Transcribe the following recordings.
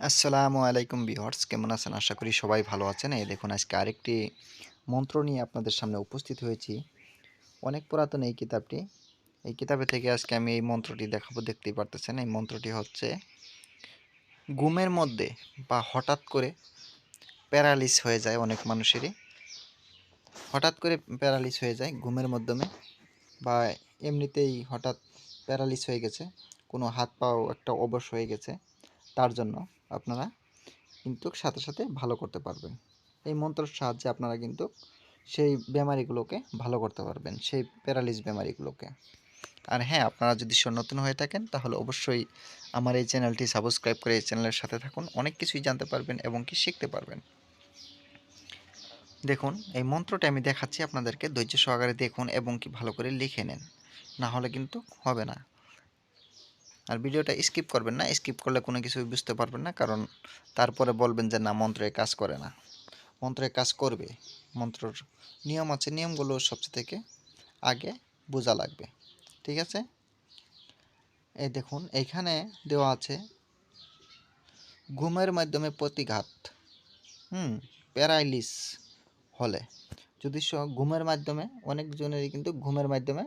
আসসালামু আলাইকুম বিহর্স কেমন আছেন? আশা করি সবাই ভালো আছেন। এই দেখুন, আজকে আরেকটি মন্ত্র নিয়ে আপনাদের সামনে উপস্থিত হয়েছি। অনেক পুরাতন এই কিতাবটি। এই কিতাবে থেকে আজকে আমি এই মন্ত্রটি দেখাবো, দেখতেই পারতেছেন। এই মন্ত্রটি হচ্ছে, ঘুমের মধ্যে বা হঠাৎ করে প্যারালিস হয়ে যায়, অনেক মানুষেরই। হঠাৎ করে প্যারালিস হয়ে যায় ঘুমের মাধ্যমে বা এমনিতেই হঠাৎ প্যারালিস হয়ে গেছে, কোনো হাত পাও একটা অবশ হয়ে গেছে, তার জন্য। আপনারা কিন্তু সাথে সাথে ভালো করতে পারবেন। এই মন্ত্রের সাহায্যে আপনারা কিন্তু সেই বেমারিগুলোকে ভালো করতে পারবেন, সেই প্যারালিস বেমারিগুলোকে। আর হ্যাঁ আপনারা যদি নতুন হয়ে থাকেন, তাহলে অবশ্যই আমার এই চ্যানেলটি সাবস্ক্রাইব করে এই চ্যানেলের সাথে থাকুন, অনেক কিছুই জানতে পারবেন এবং কি শিখতে পারবেন। দেখুন, এই মন্ত্রটা আমি দেখাচ্ছি আপনাদেরকে, ধৈর্য সহকারে দেখুন এবং কি ভালো করে লিখে নেন। না হলে কিন্তু হবে না। আর ভিডিওটা স্কিপ করবেন না স্কিপ করলে কোনো কিছুই বুঝতে পারবেন না, কারণ তারপরে বলবেন যে না, মন্ত্রে কাজ করে না। মন্ত্রে কাজ করবে, মন্ত্রর নিয়ম আছে, নিয়মগুলো সবচেয়ে থেকে আগে বোঝা লাগবে, ঠিক আছে? এই দেখুন এইখানে দেওয়া আছে, ঘুমের মাধ্যমে প্রতিঘাত, হুম, প্যারাইলিস হলে। যদি ঘুমের মাধ্যমে অনেকজনেরই কিন্তু ঘুমের মাধ্যমে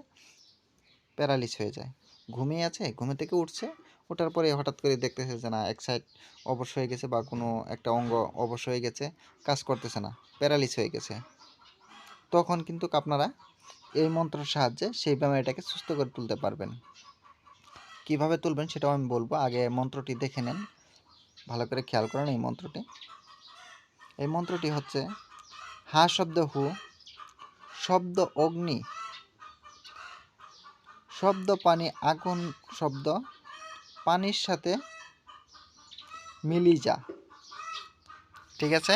প্যারালিস হয়ে যায়। ঘুমিয়ে আছে, ঘুমে থেকে উঠছে। ওঠার পরে হঠাৎ করে দেখতেছে যে না, এক সাইড অবশ হয়ে গেছে বা কোনো একটা অঙ্গ অবশ হয়ে গেছে, কাজ করতেছে না প্যারালিস হয়ে গেছে। তখন কিন্তু আপনারা এই মন্ত্রের সাহায্যে সেই বেমারিটাকে সুস্থ করে তুলতে পারবেন। কীভাবে তুলবেন সেটাও আমি বলব, আগে মন্ত্রটি দেখে নেন। ভালো করে খেয়াল করেন এই মন্ত্রটি। এই মন্ত্রটি হচ্ছে, হা শব্দ হু, শব্দ অগ্নি শব্দ পানি আগুন শব্দ। পানির সাথে মিলি যা। ঠিক আছে?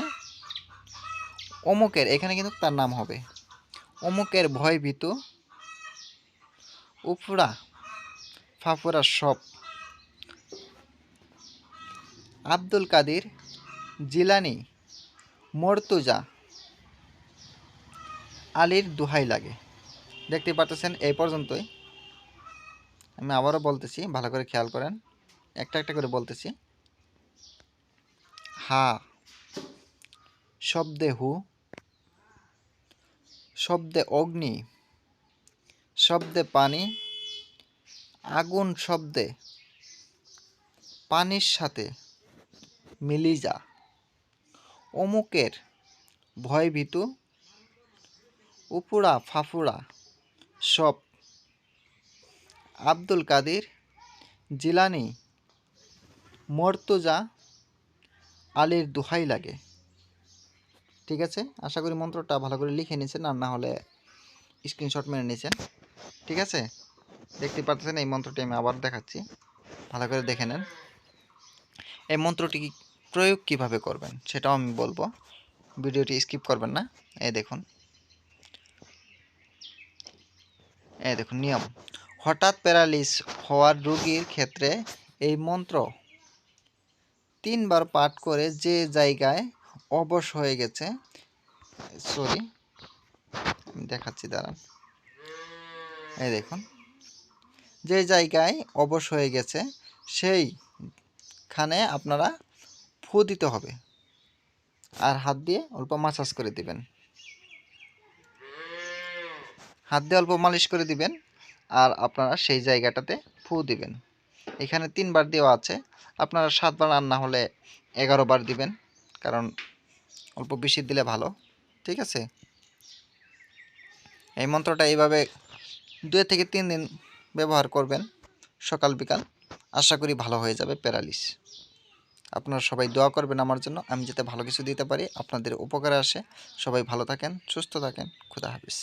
অমুকের, এখানে কিন্তু তার নাম হবে। অমুকের ভয় ভীত। উফরা, ফাফুরা সব। আব্দুল কাদির, জিলানি, মর্তুজা, আলীর দুহাই লাগে। দেখতে পাচ্ছেন, এই পর্যন্তই। আমি আবারও বলতেছি, ভালো করে খেয়াল করেন। একটা একটা করে বলতেছি। হা, শব্দে হু, শব্দে অগ্নি, শব্দে পানি, আগুন শব্দে, পানির সাথে মিলি যা। অমুকের ভয়ভীতু, উপুড়া ফাফুড়া, সব আব্দুল কাদির, জিলানি, মর্তুজা, আলীর দোহাই লাগে। ঠিক আছে? আশা করি মন্ত্রটা ভালো করে লিখে নিয়েছেন আর না হলে স্ক্রিনশট মেরে নিয়েছেন ঠিক আছে? দেখতে পাচ্ছেন এই মন্ত্রটি আমি আবার দেখাচ্ছি। ভালো করে দেখে নেন। এই মন্ত্রটি প্রয়োগ কীভাবে করবেন সেটাও আমি বলব। ভিডিওটি স্কিপ করবেন না। এই দেখুন। এই দেখুন, নিয়ম। হঠাৎ প্যারালিস হওয়ার রোগীর ক্ষেত্রে এই মন্ত্র তিনবার পাঠ করে যে জায়গায় অবশ হয়ে গেছে সরি দেখাচ্ছি, দাঁড়ান। এই দেখুন, যে জায়গায় অবশ হয়ে গেছে, সেইখানে আপনারা ফু দিতে হবে আর হাত দিয়ে অল্প মাসাজ করে দিবেন। হাত দিয়ে অল্প মালিশ করে দিবেন। আপনারা সেই জায়গাটাতে ফু দিবেন। এখানে তিনবার দেওয়া আছে। আপনারা সাতবার আর না হলে এগারো বার দিবেন, কারণ অল্প বেশি দিলে ভালো, ঠিক আছে? এই মন্ত্রটা এইভাবে দুই থেকে তিন দিন ব্যবহার করবেন, সকাল, বিকাল। আশা করি ভালো হয়ে যাবে প্যারালিস। আপনারা সবাই দোয়া করবেন আমার জন্য, আমি যাতে ভালো কিছু দিতে পারি, আপনাদের উপকারে আসে। সবাই ভালো থাকেন, সুস্থ থাকেন, খুদা হাফিজ।